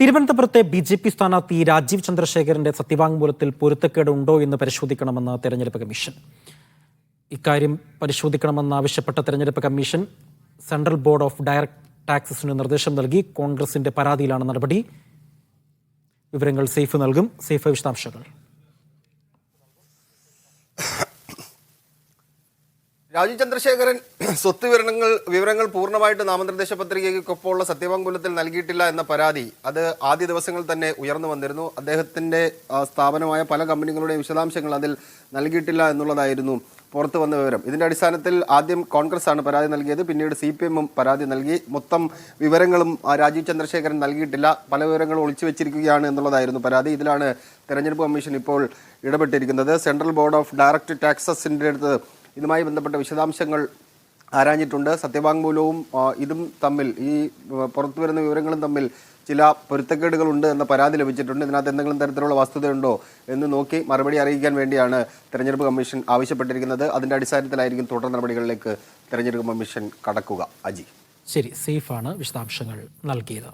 തിരുവനന്തപുരത്തെ B J P സ്ഥാനാർത്ഥി രാജീവ് ചന്ദ്രശേഖരന്റെ സത്യവാങ്മൂലത്തിൽ പൊരുത്തക്കേട് ഉണ്ടോ എന്ന് പരിശോധിക്കണമെന്ന് തെരഞ്ഞെടുപ്പ് കമ്മീഷൻ. ഇക്കാര്യം പരിശോധിക്കണമെന്നാവശ്യപ്പെട്ട തെരഞ്ഞെടുപ്പ് commission central board of direct ടാക്സസിന് നിർദ്ദേശം നൽകി കോൺഗ്രസിന്റെ പരാതിയിലാണ് നടപടി. വിവരങ്ങൾ സേഫ് നൽകും. സേഫ് വിശദാംശങ്ങൾ. രാജീവ് ചന്ദ്രശേഖരൻ സ്വത്ത് വിവരണങ്ങൾ വിവരങ്ങൾ പൂർണമായിട്ട് നാമനിർദ്ദേശ പത്രികയ്ക്കൊപ്പമുള്ള സത്യവാങ്കുലത്തിൽ നൽകിയിട്ടില്ല എന്ന പരാതി അത് ആദ്യ ദിവസങ്ങൾ തന്നെ ഉയർന്നു വന്നിരുന്നു. അദ്ദേഹത്തിന്റെ സ്ഥാപനമായ പല കമ്പനികളുടെയും വിശദാംശങ്ങൾ അതിൽ നൽകിയിട്ടില്ല എന്നുള്ളതായിരുന്നു പുറത്തു വന്ന വിവരം. ഇതിന്റെ അടിസ്ഥാനത്തിൽ ആദ്യം കോൺഗ്രസ് ആണ് പരാതി നൽകിയത്. പിന്നീട് സി പി എമ്മും പരാതി നൽകി. മൊത്തം വിവരങ്ങളും രാജീവ് ചന്ദ്രശേഖരൻ നൽകിയിട്ടില്ല. പല വിവരങ്ങളും ഒളിച്ചു വെച്ചിരിക്കുകയാണ് എന്നുള്ളതായിരുന്നു പരാതി. ഇതിലാണ് തെരഞ്ഞെടുപ്പ് കമ്മീഷൻ ഇപ്പോൾ ഇടപെട്ടിരിക്കുന്നത്. സെൻട്രൽ ബോർഡ് ഓഫ് ഡയറക്ട് ടാക്സസിന്റെ അടുത്ത് ഇതുമായി ബന്ധപ്പെട്ട വിശദാംശങ്ങൾ ആരാഞ്ഞിട്ടുണ്ട്. സത്യവാങ്മൂലവും ഇതും തമ്മിൽ ഈ പുറത്തു വരുന്ന വിവരങ്ങളും തമ്മിൽ ചില പൊരുത്തക്കേടുകളുണ്ട് എന്ന പരാതി ലഭിച്ചിട്ടുണ്ട്. ഇതിനകത്ത് എന്തെങ്കിലും തരത്തിലുള്ള വസ്തുതയുണ്ടോ എന്ന് നോക്കി മറുപടി അറിയിക്കാൻ വേണ്ടിയാണ് തെരഞ്ഞെടുപ്പ് കമ്മീഷൻ ആവശ്യപ്പെട്ടിരിക്കുന്നത്. അതിന്റെ അടിസ്ഥാനത്തിലായിരിക്കും തുടർ നടപടികളിലേക്ക് തെരഞ്ഞെടുപ്പ് കമ്മീഷൻ കടക്കുക. അജി. ശരി സേഫാണ് വിശദാംശങ്ങൾ നൽകിയത്.